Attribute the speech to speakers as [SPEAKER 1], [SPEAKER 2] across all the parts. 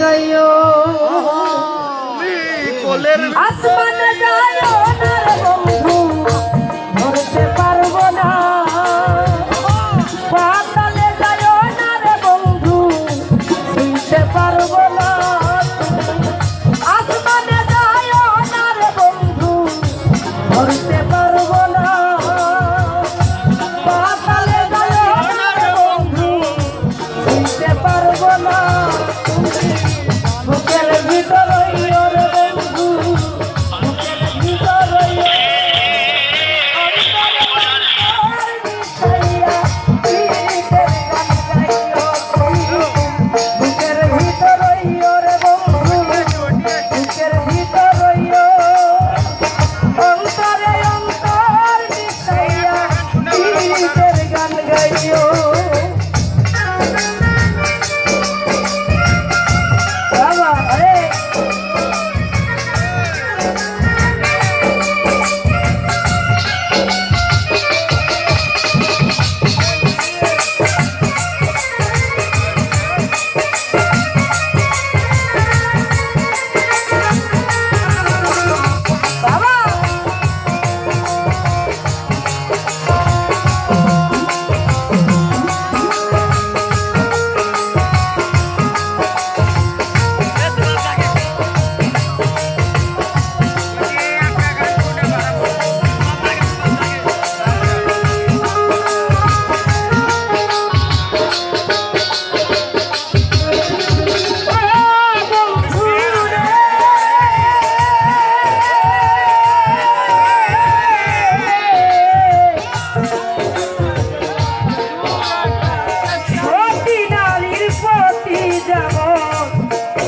[SPEAKER 1] গাইও।
[SPEAKER 2] গায়ো
[SPEAKER 1] আসমান যাইও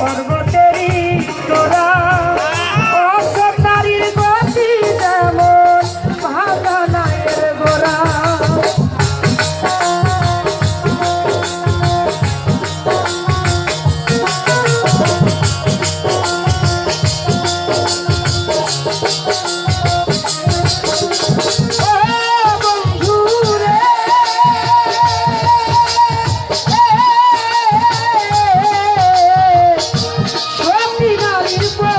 [SPEAKER 1] পর্বতেরই